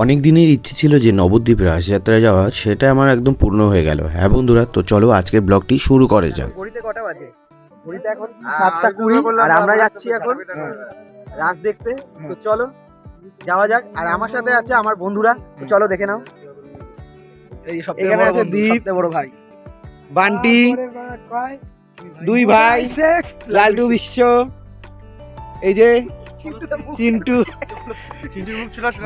অনেক দিনের ইচ্ছে ছিল যে নবদ্বীপ রাসযাত্রায় যাওয়া সেটা আমার একদম পূর্ণ হয়ে গেল। হ্যাঁ বন্ধুরা তো চলো আজকের ব্লগটি শুরু করে যাক। ঘড়িতে কটা বাজে? ঘড়িতে এখন সাতটা কুড়ি আর আমরা যাচ্ছি এখন রাস দেখতে। তো চলো যাওয়া যাক। আর আমার সাথে আছে আমার বন্ধুরা তো চলো দেখে নাও। এই এখানে বড় আছে দীপ। বড় ভাই। বান্টি দুই ভাই লালটু বিশ্ব। এই যে চিন্টু।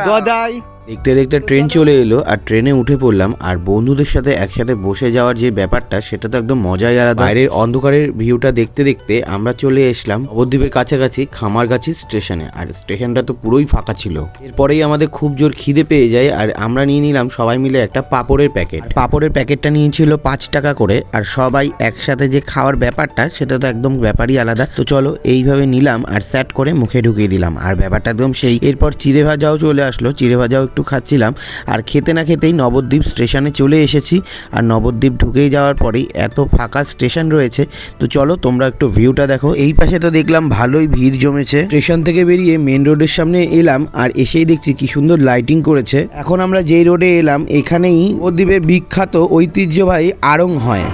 গদাই। দেখতে দেখতে ট্রেন চলে এলো আর ট্রেনে উঠে পড়লাম আর বন্ধুদের সাথে একসাথে বসে যাওয়ার যে ব্যাপারটা সেটা তো একদম মজাই আলাদা। বাইরের অন্ধকারের ভিউটা দেখতে দেখতে আমরা চলে এসলাম নবদ্বীপের কাছাকাছি খামারগাছি স্টেশনে আর স্টেশনটা তো পুরোই ফাঁকা ছিল। এরপরেই আমাদের খুব জোর খিদে পেয়ে যায় আর আমরা নিয়ে নিলাম সবাই মিলে একটা পাপড়ের প্যাকেট। পাপড়ের প্যাকেটটা নিয়েছিল পাঁচ টাকা করে আর সবাই একসাথে যে খাওয়ার ব্যাপারটা সেটা তো একদম ব্যাপারই আলাদা। তো চলো এইভাবে নিলাম আর স্যাট করে মুখে ঢুকিয়ে দিলাম। আর ব্যাপারটা একদম সেই। এরপর চিড়ে ভাজাও চলে আসলো। চিড়ে ভাজাও একটু খাচ্ছিলাম। আর খেতে না খেতেই নবদ্বীপ স্টেশনে চলে এসেছি। আর নবদ্বীপ ঢুকেই যাওয়ার পরেই এত ফাঁকা স্টেশন রয়েছে। তো চলো তোমরা একটু ভিউটা দেখো। এই পাশে তো দেখলাম ভালোই ভিড় জমেছে। স্টেশন থেকে বেরিয়ে মেন রোডের সামনে এলাম আর এসেই দেখছি কি সুন্দর লাইটিং করেছে। এখন আমরা যেই রোডে এলাম, এখানেই নবদ্বীপের বিখ্যাত ঐতিহ্যবাহী আড়ং হয়।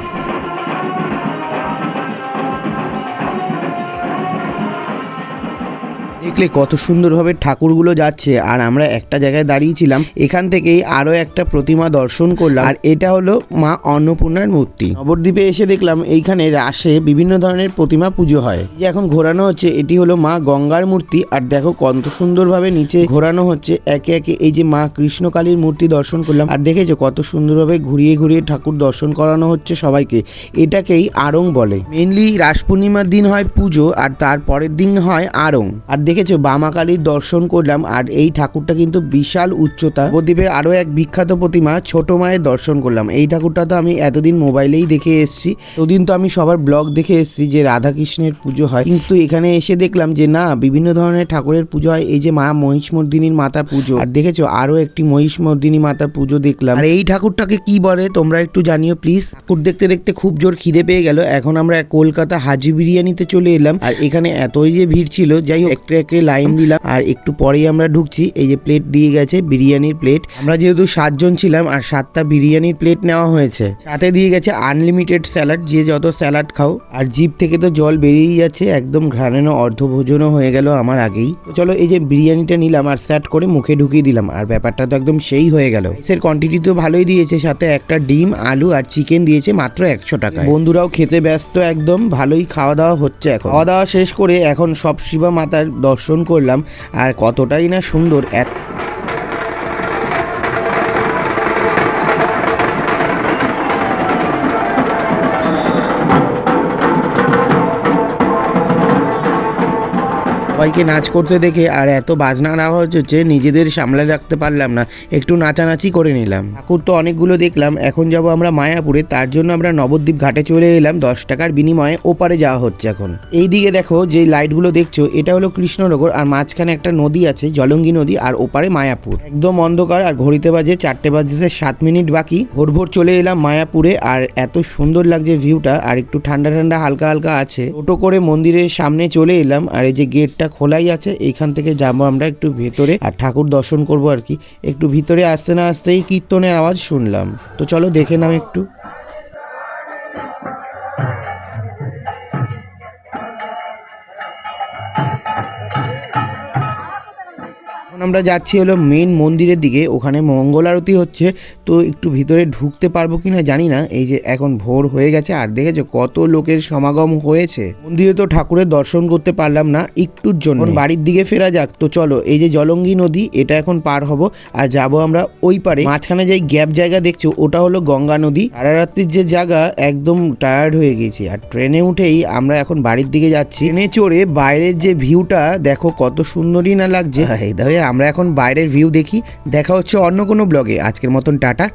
দেখলে কত সুন্দরভাবে ঠাকুরগুলো যাচ্ছে। আর আমরা একটা জায়গায় দাঁড়িয়েছিলাম এখান থেকেই আরও একটা প্রতিমা দর্শন করলাম। আর এটা হলো মা অন্নপূর্ণার মূর্তি। নবদ্বীপে এসে দেখলাম এইখানে রাসে বিভিন্ন ধরনের প্রতিমা পুজো হয়। যে এখন ঘোরানো হচ্ছে, এটি হলো মা গঙ্গার মূর্তি। আর দেখো কত সুন্দরভাবে নিচে ঘোরানো হচ্ছে। একে একে এই যে মা কৃষ্ণকালীর মূর্তি দর্শন করলাম। আর দেখেছ কত সুন্দরভাবে ঘুরিয়ে ঘুরিয়ে ঠাকুর দর্শন করানো হচ্ছে সবাইকে। এটাকেই আড়ং বলে। মেনলি রাস পূর্ণিমার দিন হয় পুজো, আর তার পরের দিন হয় আড়ং। আর দেখেছ? বামাকালীর দর্শন করলাম আর এই ঠাকুরটা কিন্তু বিশাল উচ্চতা। নবদ্বীপে আরও এক বিখ্যাত প্রতিমা, ছোট মায়ের দর্শন করলাম। এই ঠাকুরটা তো আমি এতদিন মোবাইলেই দেখে এসেছি। তোদিন তো আমি সবার ব্লগ দেখে এসেছি যে রাধাকৃষ্ণের পুজো হয়। কিন্তু এখানে এসে দেখলাম যে না, বিভিন্ন ধরনের ঠাকুরের পুজো হয়। এই যে মা মহিষমর্দিনীর মাতা পুজো। আর দেখেছ, আরও একটি মহিষমর্দিনী মাতা পুজো দেখলাম। আর এই ঠাকুরটাকে কি বলে, তোমরা একটু জানিও প্লিজ। ঠাকুর দেখতে দেখতে খুব জোর খিদে পেয়ে গেল। এখন আমরা কলকাতা হাজি বিরিয়ানিতে চলে এলাম। আর এখানে এতই যে ভিড় ছিল, যাই হোক, একটু একটু লাইন দিলাম আর একটু পরেই আমরা ঢুকছি, এই যে প্লেট দিয়ে গেছে, বিরিয়ানির প্লেট আমরা যেহেতু সাতজন ছিলাম, আর সাতটা বিরিয়ানির প্লেট নেওয়া হয়েছে। সাথে দিয়ে গেছে আনলিমিটেড স্যালাড যে যত স্যালাড খাও। আর জিপ থেকে তো জল বেরিয়েই যাচ্ছে, একদম ঘ্রাণেনো অর্ধভোজনও হয়ে গেল আমার আগেই। চলো এই যে বিরিয়ানিটা নিলাম আর স্যাট করে মুখে ঢুকিয়ে দিলাম, আর ব্যাপারটা তো একদম সেই হয়ে গেল। এর কোয়ান্টিটি তো ভালোই দিয়েছে, সাথে একটা ডিম, আলু আর চিকেন দিয়েছে মাত্র একশো টাকা বন্ধুরাও খেতে ব্যস্ত একদম, ভালোই খাওয়া দাওয়া হচ্ছে এখন। খাওয়া দাওয়া শেষ করে এখন সব শিবা মাতার দর্শন করলাম আর কতটাই না সুন্দর এত সবাইকে নাচ করতে দেখে আর এত বাজনার আওয়াজ হচ্ছে নিজেদের সামলে রাখতে পারলাম না। একটু নাচানাচি করে নিলাম। ঠাকুর তো অনেকগুলো দেখলাম, এখন যাব আমরা মায়াপুরে। তার জন্য আমরা নবদ্বীপ ঘাটে চলে এলাম। দশ টাকার বিনিময়ে ওপারে যাওয়া হচ্ছে এখন। এই দিকে দেখো যে লাইটগুলো দেখছ, এটা হলো কৃষ্ণনগর আর মাঝখানে একটা নদী আছে, জলঙ্গি নদী, আর ওপারে মায়াপুর। একদম অন্ধকার আর ঘড়িতে বাজে চারটে বাজে সাত মিনিট বাকি। ভোর ভোর চলে এলাম মায়াপুরে আর এত সুন্দর লাগছে ভিউটা আর একটু ঠান্ডা ঠান্ডা হালকা হালকা আছে। টোটো করে মন্দিরের সামনে চলে এলাম আর এই যে গেটটা খোলাই আছে, এইখান থেকে যাব আমরা একটু ভেতরে আর ঠাকুর দর্শন করব আর কি। একটু ভিতরে আসতে না আসতেই কীর্তনের আওয়াজ শুনলাম। তো চলো দেখে নাম একটু। আমরা যাচ্ছি হলো মেন মন্দিরের দিকে, ওখানে মঙ্গল আরতি হচ্ছে, তো একটু ভিতরে ঢুকতে পারব কিনা জানি না, এই যে এখন ভোর হয়ে গেছে, আর দেখেছ কত লোকের সমাগম হয়েছে। মন্দিরে তো ঠাকুরের দর্শন করতে পারলাম না, একটুর জন্য। বাড়ির দিকে ফেরা যাক, তো চলো, এই যে জলঙ্গি নদী, এটা এখন পার হব, আর যাব আমরা ওই পারে। মাঝখানে যে গ্যাপ জায়গা দেখছ, ওটা হলো গঙ্গা নদী। সারারাত্রির যে জায়গা, একদম টায়ার্ড হয়ে গেছি, আর ট্রেনে উঠেই আমরা এখন বাড়ির দিকে যাচ্ছি। ট্রেনে চড়ে বাইরের যে ভিউটা দেখো কত সুন্দরই না লাগছে। আমরা এখন বাইরের ভিউ দেখি। দেখা হচ্ছে অন্য কোনো ব্লগে আজকের মতন টাটা।